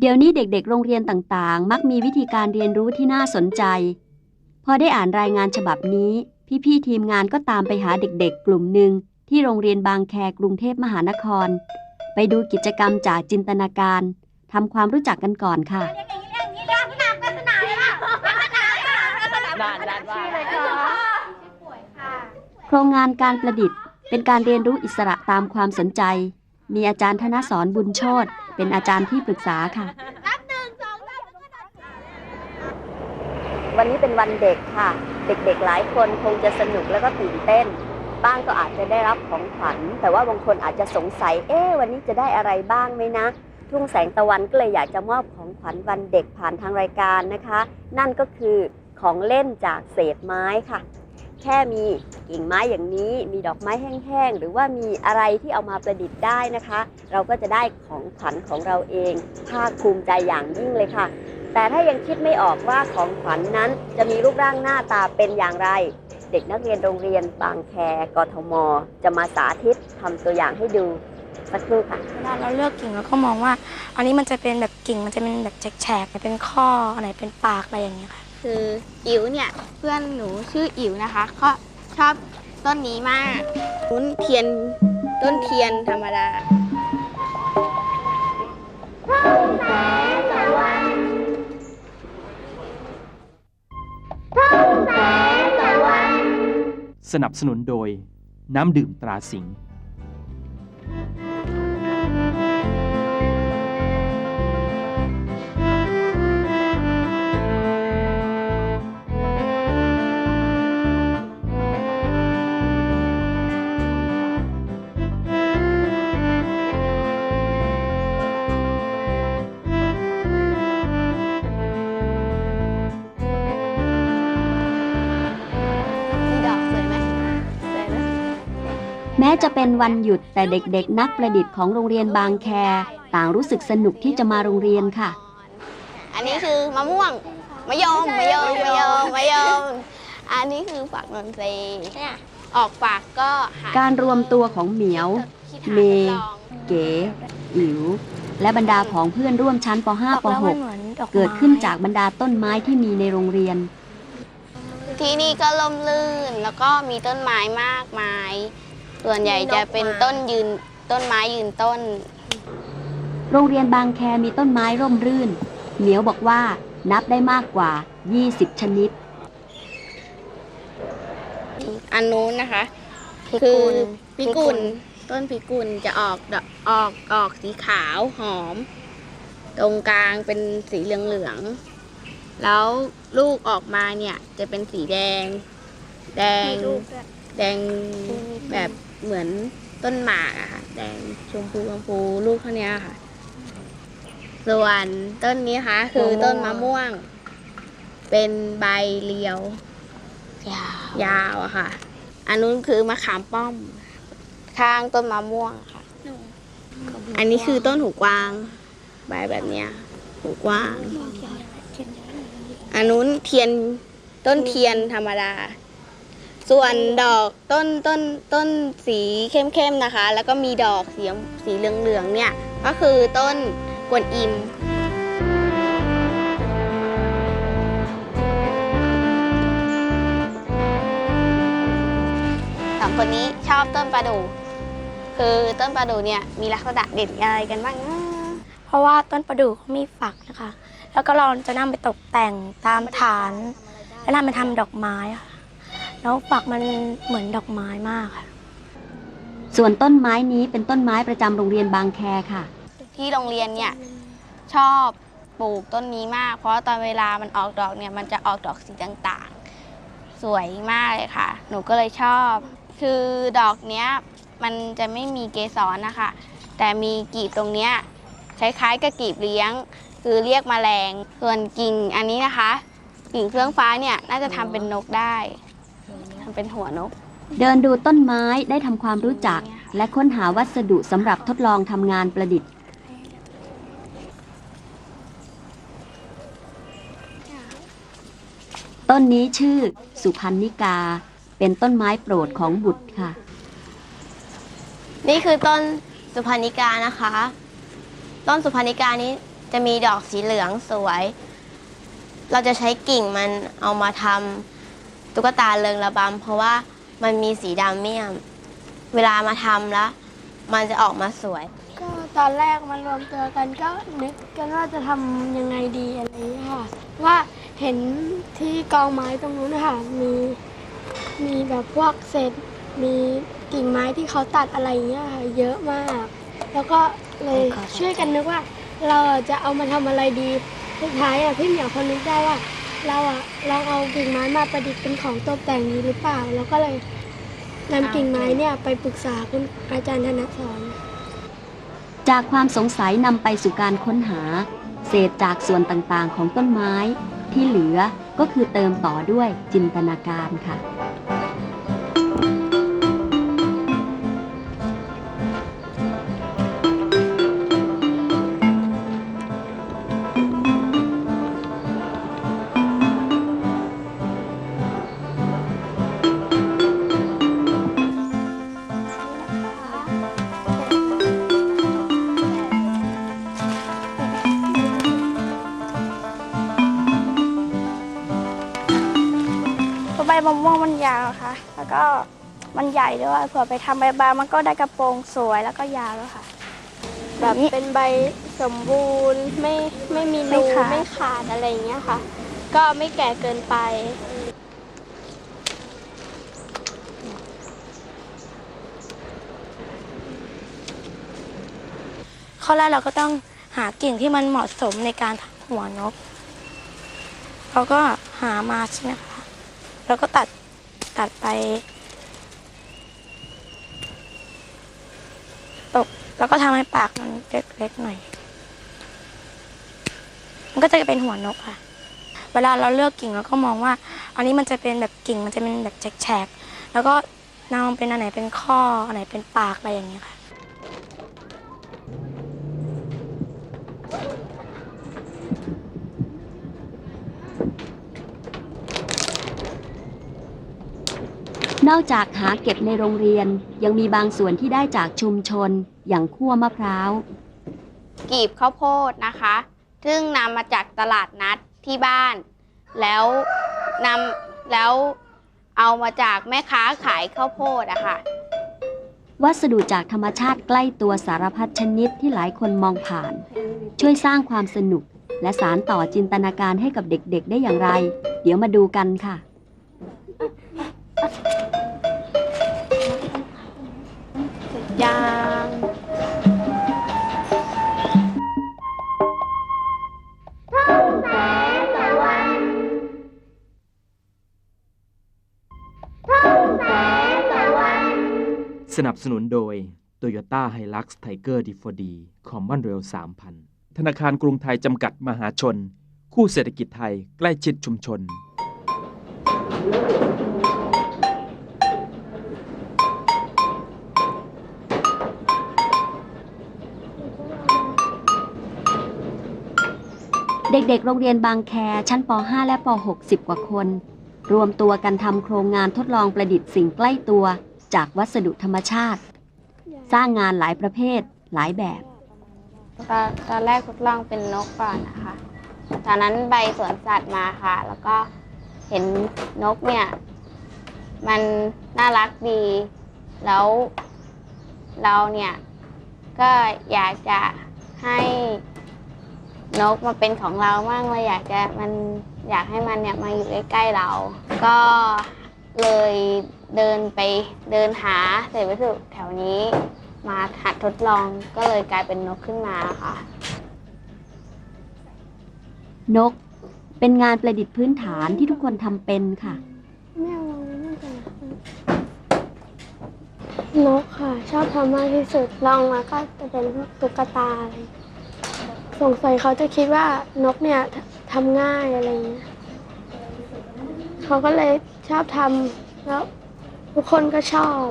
เดี๋ยวนี้เด็กๆ โรงเรียนต่างๆ มักมีวิธีการเรียนรู้ที่น่าสนใจ พอได้อ่านรายงานฉบับนี้ พี่ๆทีมงานก็ตามไปหาเด็กๆ กลุ่มหนึ่งที่โรงเรียนบางแคกรุงเทพมหานคร ไปดูกิจกรรมจากจินตนาการทำความรู้จักกันก่อนค่ะโครงงานการประดิษฐ์ เป็นการเรียนรู้อิสระตามความสนใจ มีอาจารย์ธนสอนบุญโชตเป็นอาจารย์ที่ปรึกษาค่ะ วันนี้เป็นวันเด็กค่ะ เด็กๆหลายคนคงจะสนุกแล้วก็ตื่นเต้น บ้างก็อาจจะได้รับของขวัญ แต่ว่าบางคนอาจจะสงสัย เอ๊ะวันนี้จะได้อะไรบ้างไหมนะ ทุ่งแสงตะวันก็เลยอยากจะมอบของขวัญวันเด็กผ่านทางรายการนะคะ นั่นก็คือของเล่นจากเศษไม้ค่ะ แค่มีกิ่งไม้อย่างนี้ มีดอกไม้แห้งๆ หรือว่ามีอะไรที่เอามาประดิษฐ์ได้นะคะ เราก็จะได้ของขวัญของเราเองภาคภูมิใจอย่างยิ่งเลยค่ะ แต่ถ้ายังคิดไม่ออกว่าของขวัญนนั้น จะมีรูปร่างหน้าตาเป็นอย่างไร เด็กนักเรียนโรงเรียนบางแคกทม จะมาสาธิตทำตัวอย่างให้ดูสักครู่ค่ะเวลาเราเลือกกิ่งเราก็มองว่า อันนี้มันจะเป็นแบบกิ่งมันจะเป็นแบบแฉกๆเป็นข้ออันไหนเป็นปากอะไรอย่างเงี้ยค่ะ คืออิ๋วเนี่ยเพื่อนหนูชื่ออิ๋วนะคะเขาชอบต้นนี้มากต้นเทียนต้นเทียนธรรมดาสนับสนุนโดย น้ำดื่มตราสิงห์ เป็นวันหยุดแต่เด็กๆ นักประดิษฐ์ของโรงเรียนบางแค ต่างรู้สึกสนุกที่จะมาโรงเรียนค่ะ อันนี้คือมะม่วงมะยมมะยมมะยมมะยมอันนี้คือฝักนนทรีย์ออกฝักก็หาการรวมตัวของเหมียวที่ฐานเมย์ทดลองเก๋อิ๋วและบรรดาของเพื่อนร่วมชั้นปดอก .5 ปแล้วมันเหมือนดอกไม้ .6 เกิดขึ้นจากบรรดาต้นไม้ที่มีในโรงเรียน ที่นี่ก็ล่มลื่นแล้วก็มีต้นไม้มากมาย ส่วนใหญ่จะเป็นต้นยืนต้นไม้ยืนต้น โรงเรียนบางแคมีต้นไม้ร่มรื่น เหมียวบอกว่านับได้มากกว่า 20 ชนิด อันนู้นนะคะพิคืกุอลพิกุลต้นพิกุลจะออกดอกออกออกสีขาวหอม ตรงกลางเป็นสีเหลืองๆแล้วลูกออกมาเนี่ยจะเป็นสีแดง แดงแดงแบบ เหมือนต้นหมากอะค่ะ แดงชมพูชมพูลูกเท่านี้ค่ะ ส่วนต้นนี้นะคะคือต้นมะม่วง เป็นใบเรียวยาวยาวอะค่ะ อันนู้นคือมะขามป้อม ข้างต้นมะม่วงค่ะ อันนี้คือต้นหูกวาง ใบแบบเนี้ย หูกวาง อันนู้นเทียนต้นเทียนธรรมดา ส่วนดอกต้นต้นต้นสีเข้มๆนะคะ แล้วก็มีดอกสีสีเหลืองๆเนี่ยก็คือต้นกวนอิมสองคนนี้ชอบต้นประดู่คือต้นประดู่เนี่ยมีลักษณะเด่นอะไรกันบ้างนะเพราะว่าต้นประดู่เขามีฝักนะคะ แล้วก็เราจะนำไปตกแต่งตามฐาน แล้วนำไปทำดอกไม้ค่ะ แล้วฝักมันเหมือนดอกไม้มากค่ะ ส่วนต้นไม้นี้เป็นต้นไม้ประจำโรงเรียนบางแคค่ะ ที่โรงเรียนเนี่ยชอบปลูกต้นนี้มาก เพราะตอนเวลามันออกดอกเนี่ยมันจะออกดอกสีต่างๆ สวยมากเลยค่ะ หนูก็เลยชอบ คือดอกเนี้ยมันจะไม่มีเกสรนะคะ แต่มีกีบตรงเนี้ยคล้ายๆกับกีบเลี้ยง คือเรียกแมลง ส่วนกิ่งอันนี้นะคะ กิ่งเครื่องฟ้าเนี่ยน่าจะทำเป็นนกได้ทำ เป็นหัวนก เดินดูต้นไม้ได้ทำความรู้จัก และค้นหาวัสดุสำหรับทดลองทำงานประดิษฐ์ ต้นนี้ชื่อ สุพรรณิกา เป็นต้นไม้โปรดของบุตรค่ะ นี่คือต้นสุพรรณิกานะคะ ต้นสุพรรณิกานี้จะมีดอกสีเหลืองสวย เราจะใช้กิ่งมันเอามาทำ ตุ๊กตาเริงระบำเพราะว่ามันมีสีดำเมี่ยม เวลามาทำแล้ว มันจะออกมาสวย ก็ตอนแรกมารวมตัวกันก็นึกกันว่าจะทำยังไงดีอะไรอย่างเงี้ยค่ะ ว่าเห็นที่กองไม้ตรงนู้นนะคะมีมีแบบพวกเศษมีกิ่งไม้ที่เขาตัดอะไรอย่างเงี้ยค่ะเยอะมาก แล้วก็เลยช่วยกันนึกว่า เราอะจะเอามาทำอะไรดีสุดท้ายอะพี่เหมียวคนนึกได้ว่า เราอะลองเอากิ่งไม้มาประดิษฐ์เป็นของตกแต่งนี้หรือเปล่า แล้วก็เลยนำกิ่งไม้เนี่ยไปปรึกษาคุณอาจารย์ธนสอนจากความสงสัยนำไปสู่การค้นหา เศษจากส่วนต่างๆของต้นไม้ ที่เหลือก็คือเติมต่อด้วยจินตนาการค่ะ แล้วก็มันใหญ่ด้วยเผื่อไปทำใบบางมันก็ได้กระโปรงสวยแล้วก็ยาวแล้วค่ะ แบบเป็นใบสมบูรณ์ไม่ไม่มีรูไม่ขาดอะไรอย่างเงี้ยค่ะ ก็ไม่แก่เกินไปข้อแรกเราก็ต้องหากิ่งที่มันเหมาะสมในการทำหัวนกเราก็หามาใช่ไหมคะแล้วก็ตัด ตัดไป ตก แล้วก็ทำให้ปากมันเล็กๆหน่อย มันก็จะเป็นหัวนกค่ะ เวลาเราเลือกกิ่งเราก็มองว่า อันนี้มันจะเป็นแบบกิ่งมันจะเป็นแบบแฉกๆแล้วก็นำเป็นอันไหนเป็นข้ออันไหนเป็นปากอะไรอย่างเงี้ยค่ะ นอกจากหาเก็บในโรงเรียนยังมีบางส่วนที่ได้จากชุมชน อย่างขั้วมะพร้าวกีบข้าวโพดนะคะ ซึ่งนำมาจากตลาดนัดที่บ้าน แล้วนำแล้วเอามาจากแม่ค้าขายข้าวโพดอะค่ะ วัสดุจากธรรมชาติใกล้ตัวสารพัดชนิดที่หลายคนมองผ่าน ช่วยสร้างความสนุก และสารต่อจินตนาการให้กับเด็กๆ ได้อย่างไร เดี๋ยวมาดูกันค่ะ ยางสนับสนุนโดย Toyota Hilux Tiger D4D Common Rail 3000 ธนาคารกรุงไทยจำกัดมหาชน คู่เศรษฐกิจไทยใกล้ชิดชุมชน เด็กๆ โรงเรียนบางแคชั้นป .5 และป .6 10กว่าคน รวมตัวกันทำโครงงานทดลองประดิษฐ์สิ่งใกล้ตัว จากวัสดุธรรมชาติ สร้างงานหลายประเภทหลายแบบ ตอนตอนแรกทดลองเป็นนกก่อนนะคะตอนนั้นใบสวนสัตว์มาค่ะ แล้วก็เห็นนกเนี่ย มันน่ารักดี แล้วเราเนี่ย ก็อยากจะให้ นกมาเป็นของเรามั่งเราอยากจะมันอยากให้มันเนี่ยมาอยู่ใกล้ๆเรา ก็เลยเดินไปเดินหาเศษวัสดุแถวนี้มาหัดทดลองก็เลยกลายเป็นนกขึ้นมาค่ะ นกเป็นงานประดิษฐ์พื้นฐานที่ทุกคนทำเป็นค่ะแม่วางไว้นั่นก่อนนกค่ะ ชอบทำมากที่สุดลองมาก็จะเป็นพวกตุ๊กตาอะไร สงสัยเขาจะคิดว่านกเนี่ยทำง่ายอะไรอย่างเงี้ยเขาก็เลยชอบทำแล้วทุกคนก็ชอบ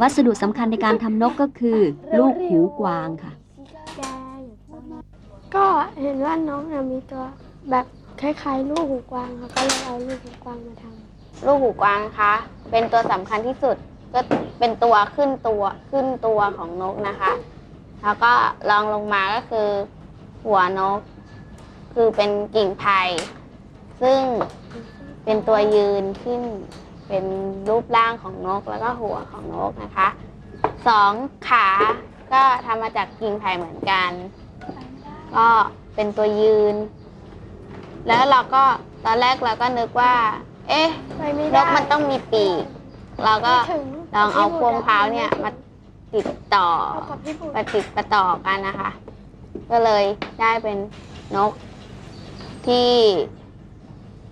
วัสดุสำคัญในการทำนกก็คือ ลูกหูกวางค่ะ ก็เห็นว่านกเนี่ยมีตัวแบบคล้ายๆ ลูกหูกวางค่ะก็เลยเอาลูกหูกวางมาท ลูกหูกวางคะ เป็นตัวสำคัญที่สุด ก็เป็นตัวขึ้นตัวขึ้นตัวของนกนะคะ แล้วก็รองลงมาก็คือ หัวนก คือเป็นกิ่งไผ่ซึ่งเป็นตัวยืนขึ้น เป็นรูปร่างของนกแล้วก็หัวของนกนะคะสองขาก็ทำมาจากกิ่งไผ่เหมือนกัน ก็เป็นตัวยืน แล้วเราก็ตอนแรกเราก็นึกว่า เอ๊ะ ไปไม่นได้กมันต้องมีปีก เราก็ไม่ถึงลองเอาพวงพร้าวเนี่ยมาติดต่อ เอากับพี่บุตรประติดประต่อกันนะคะ ก็เลยได้เป็นนกที่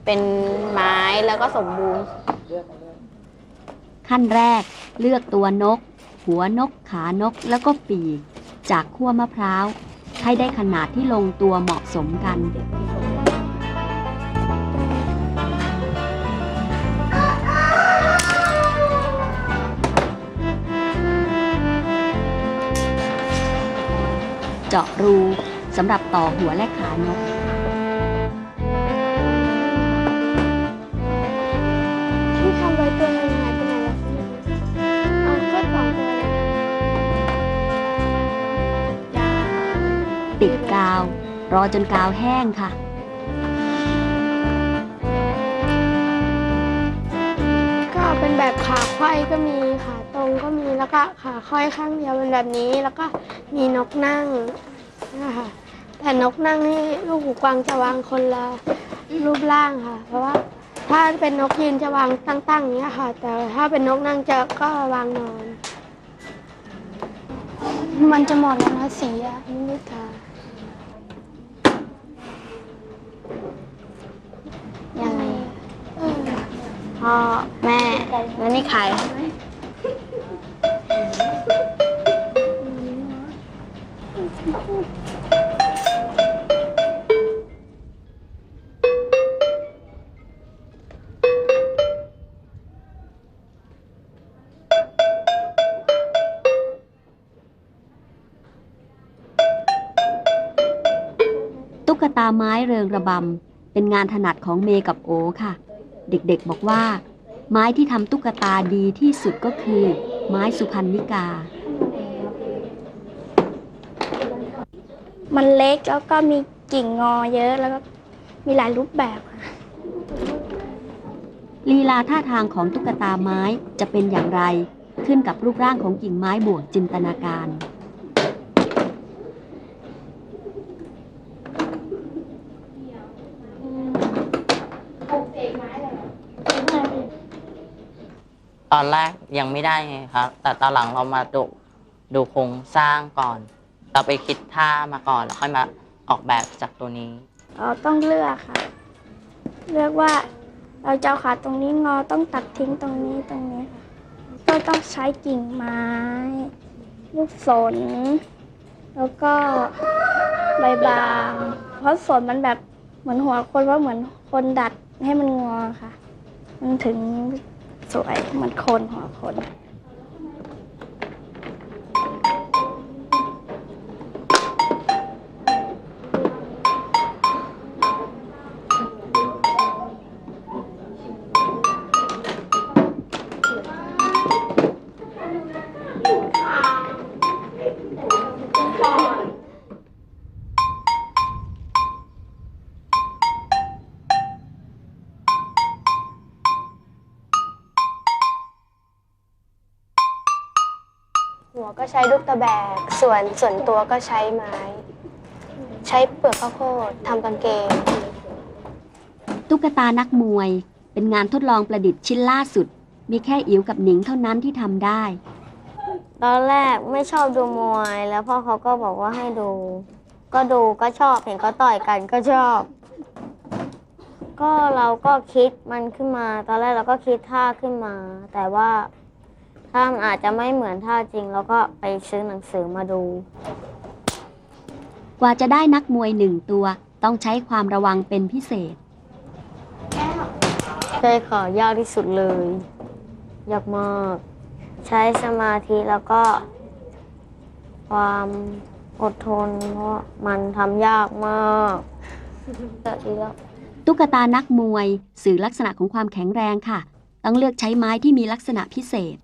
เป็นไม้แล้วก็สมบูรณ์ขั้นแรกเลือกตัวนก หัวนกขานกแล้วก็ปีก จากขั้วมะพร้าว ให้ได้ขนาดที่ลงตัวเหมาะสมกัน เจาะรูสำหรับต่อหัวและขานก ที่ทำไว้ตัวหนึงหายไปไหนแล้วเอาก็สองตัวเลยยาติดกาว รอจนกาวแห้งค่ะ ก็เป็นแบบขาไขว้ก็มีขาตรงก็มีแล้วก็ขาไขว้ข้างเดียวเป็นแบบนี้แล้วก็ มีนกนั่งนะคะแต่นกนั่งนี่ลูกหูกวางจะวางคนละรูปร่างค่ะ เพราะว่าถ้าเป็นนกยืนจะวางตั้งๆอย่างเนี้ยค่ะ แต่ถ้าเป็นนกนั่งจะก็วางนอน มันจะหมดแล้วนะสีอะไม่ได้ทายังไงเออพ่อแม่แล้วนี่ใคร ตุ๊กตาไม้เริงระบำ เป็นงานถนัดของเมย์กับโอค่ะ เด็กๆบอกว่า ไม้ที่ทำตุ๊กตาดีที่สุดก็คือ ไม้สุพรรณนิกา มันเล็กแล้วก็มีกิ่งงอเยอะแล้วก็มีหลายรูปแบบค่ะลีลาท่าทางของตุ๊กตาไม้จะเป็นอย่างไร ขึ้นกับรูปร่างของกิ่งไม้บวกจินตนาการ ตอนแรกยังไม่ได้ไงครับ แต่ตอนหลังเรามาดูดูโครงสร้างก่อน เราไปคิดท่ามาก่อนแล้วค่อยมาออกแบบจากตัวนี้ เราต้องเลือกค่ะ เลือกว่าเราจะเอาขาตรงนี้งอต้องตัดทิ้งตรงนี้ตรงนี้ค่ะก็ต้องใช้กิ่งไม้ ลูกสน แล้วก็ใบบาง เพราะสนมันแบบเหมือนหัวคนว่าเหมือนคนดัดให้มันงอค่ะ มันถึง สวยเหมือนคนหัวคน ก็ใช้ลูกตะแบก ส่วนส่วนตัวก็ใช้ไม้ ใช้เปลือกข้าวโพดทำกางเกง ตุ๊กตานักมวย เป็นงานทดลองประดิษฐ์ชิ้นล่าสุด มีแค่อิ๋วกับหนิงเท่านั้นที่ทำได้ ตอนแรกไม่ชอบดูมวย แล้วพ่อเขาก็บอกว่าให้ดู ก็ดูก็ชอบเห็นเขาต่อยกันก็ชอบ ก็เราก็คิดมันขึ้นมา ตอนแรกเราก็คิดท่าขึ้นมา แต่ว่า ถ้ามันอาจจะไม่เหมือนท่าจริงเราก็ไปซื้อหนังสือมาดู กว่าจะได้นักมวยหนึ่งตัวต้องใช้ความระวังเป็นพิเศษ ใช่ค่ะยากที่สุดเลย ยากมาก ใช้สมาธิแล้วก็ ความอดทน เพราะมันทำยากมากเยอะตุ๊กตานักมวย สื่อลักษณะของความแข็งแรงค่ะ ต้องเลือกใช้ไม้ที่มีลักษณะพิเศษ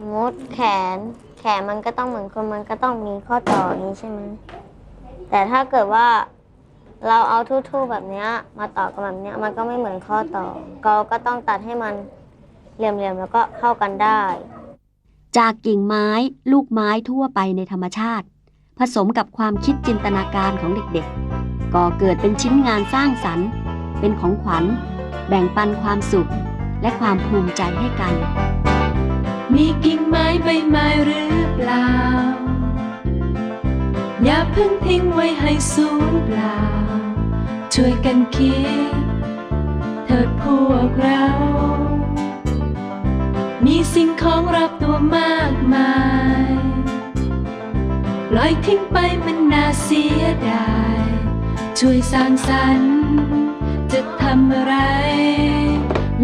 สมมติแขน แขนมันก็ต้องเหมือนคนมันก็ต้องมีข้อต่อนี้ใช่ไหมแต่ถ้าเกิดว่าเราเอาทู่ๆแบบเนี้ย มาต่อกันแบบเนี้ยมันก็ไม่เหมือนข้อต่อเราก็ต้องตัดให้มันเหลี่ยมๆแล้วก็เข้ากันได้ จากกิ่งไม้ลูกไม้ทั่วไปในธรรมชาติ ผสมกับความคิดจินตนาการของเด็กๆ ก่อเกิดเป็นชิ้นงานสร้างสรรค์ เป็นของขวัญ แบ่งปันความสุข และความภูมิใจให้กัน มีกิ่งไม้ใบไม้หรือเปล่า อย่าเพิ่งทิ้งไว้ให้สูญเปล่า ช่วยกันคิด เถิดพวกเรา มีสิ่งของรอบตัวมากมายลอยทิ้งไปมันน่าเสียดาย ช่วยสร้างสรรค์ จะทำอะไร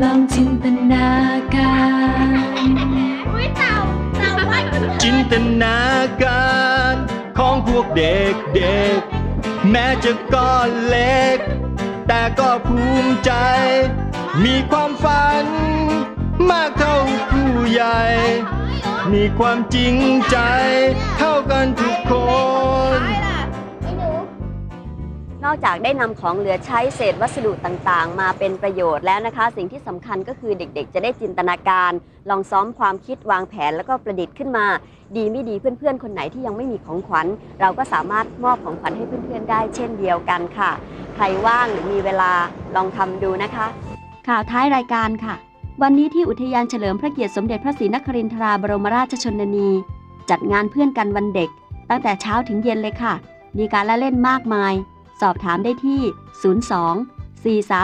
ลองจินตนาการ จินตนาการของพวกเด็กเด็กๆแม้จะก้อนเล็ก แต่ก็ภูมิใจ มีความฝัน มากเท่าผู้ใหญ่ มีความจริงใจ เท่ากันทุกคน นอกจากได้นำของเหลือใช้เศษวัสดุต่างๆ มาเป็นประโยชน์แล้วนะคะ สิ่งที่สำคัญก็คือเด็กๆ จะได้จินตนาการ ลองซ้อมความคิดวางแผนแล้วก็ประดิษฐ์ขึ้นมา ดีไม่ดีเพื่อนๆ คนไหนที่ยังไม่มีของขวัญ เราก็สามารถมอบของขวัญให้เพื่อนๆได้เช่นเดียวกันค่ะ ใครว่างหรือมีเวลาลองทำดูนะคะ ข่าวท้ายรายการค่ะ วันนี้ที่อุทยานเฉลิมพระเกียรติสมเด็จพระศรีนครินทราบรมราชชนนี จัดงานเพื่อนกันวันเด็ก ตั้งแต่เช้าถึงเย็นเลยค่ะ มีการละเล่นมากมาย สอบถามได้ที่ 02 437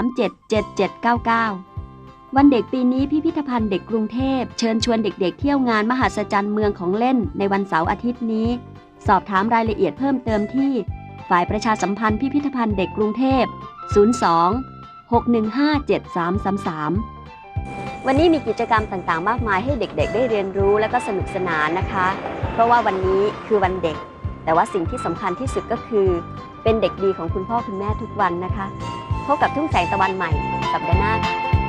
7799 วันเด็กปีนี้พิพิธภัณฑ์เด็กกรุงเทพ เชิญชวนเด็กๆ เที่ยวงานมหัศจรรย์เมืองของเล่นในวันเสาร์อาทิตย์นี้ สอบถามรายละเอียดเพิ่มเติมที่ ฝ่ายประชาสัมพันธ์พิพิธภัณฑ์เด็กกรุงเทพ 02 615 7333 วันนี้มีกิจกรรมต่างๆ มากมายให้เด็กๆ ได้เรียนรู้และก็สนุกสนานนะคะ เพราะว่าวันนี้คือวันเด็ก แต่ว่าสิ่งที่สำคัญที่สุดก็คือ เป็นเด็กดีของคุณพ่อคุณแม่ทุกวันนะคะ พบกับทุ่งแสงตะวันใหม่สัปดาห์หน้าค่ะ